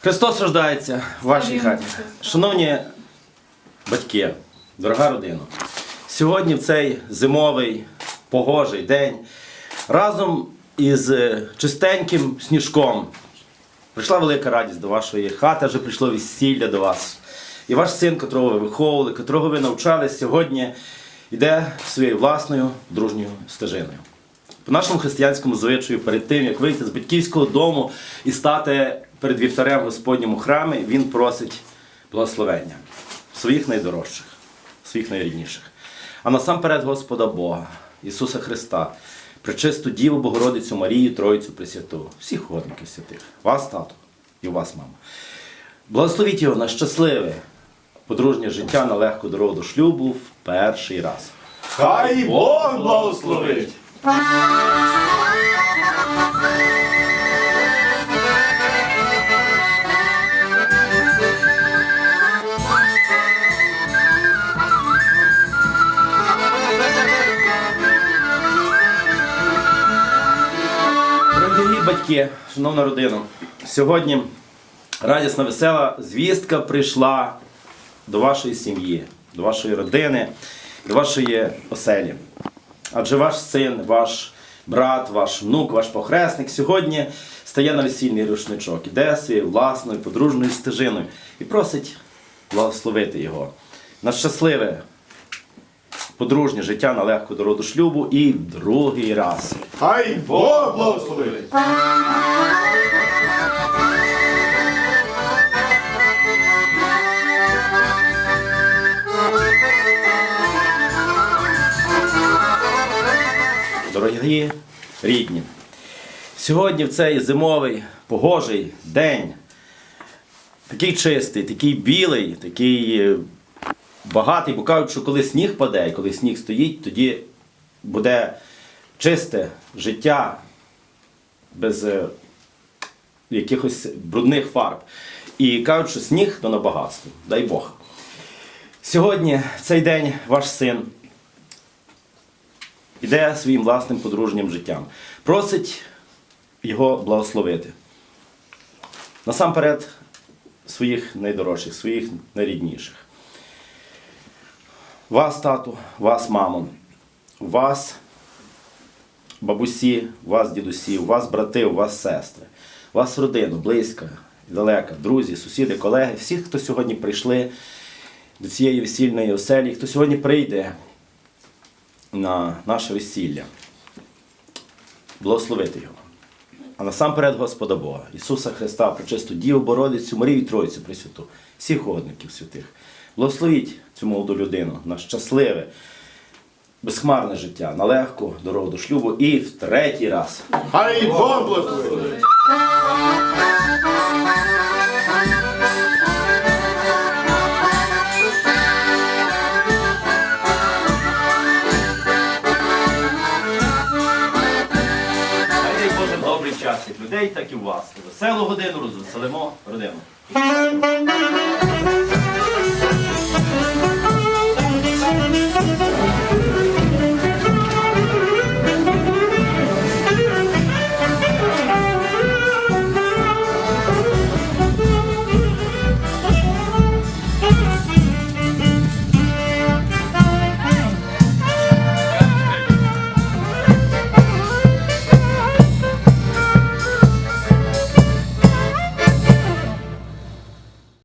Христос рождається в вашій хаті. Шановні батьки, дорога родина, сьогодні в цей зимовий погожий день разом із е, чистеньким сніжком прийшла велика радість до вашої хати, вже прийшло весілля до вас. І ваш син, котрого ви виховували, котрого ви навчали, сьогодні йде своєю власною дружньою стежиною. По нашому християнському звичаю, перед тим, як вийти з батьківського дому і стати перед вівтарем Господньому храмі, він просить благословення своїх найдорожчих, своїх найрідніших. А насамперед Господа Бога, Ісуса Христа, пречисту Діву Богородицю Марію, Тройцю Пресвяту, всіх угодників святих, вас, тату, і вас, мама. Благословіть його на щасливе подружнє життя на легку дорогу до шлюбу в перший раз. Хай Бог благословить! Батьки, шановна родина, сьогодні радісна, весела звістка прийшла до вашої сім'ї, до вашої родини, до вашої оселі. Адже ваш син, ваш брат, ваш внук, ваш похресник сьогодні стає на весільний рушничок, іде своєю власною подружною стежиною і просить благословити його на щасливе подружнє життя на легку дорогу до шлюбу і другий раз. Хай Бог благословить! Дорогі рідні, сьогодні в цей зимовий погожий день, такий чистий, такий білий, такий е, багатий, бо кажуть, що коли сніг паде, і коли сніг стоїть, тоді буде чисте життя без е, якихось брудних фарб. І кажуть, що сніг то на багатство. Дай Бог. Сьогодні, в цей день, ваш син іде своїм власним подружнім життям. Просить його благословити. Насамперед, своїх найдорожчих, своїх найрідніших. Вас, тату, вас, мамо, вас, бабусі, вас, дідусі, вас, брати, вас, сестри, вас, родину, близька, далека, друзі, сусіди, колеги, всіх, хто сьогодні прийшли до цієї весільної оселі, хто сьогодні прийде на наше весілля, благословити його. А насамперед Господа Бога, Ісуса Христа, пречисту Діву Бородицю, Марію Тройцю Пресвяту, всіх угодників святих. Благословіть цю молоду людину на щасливе, безхмарне життя, на легку дорогу до шлюбу і в третій раз. Хай Бог благословить! Добрий час як людей, так і у вас. Веселу годину розвеселимо родину.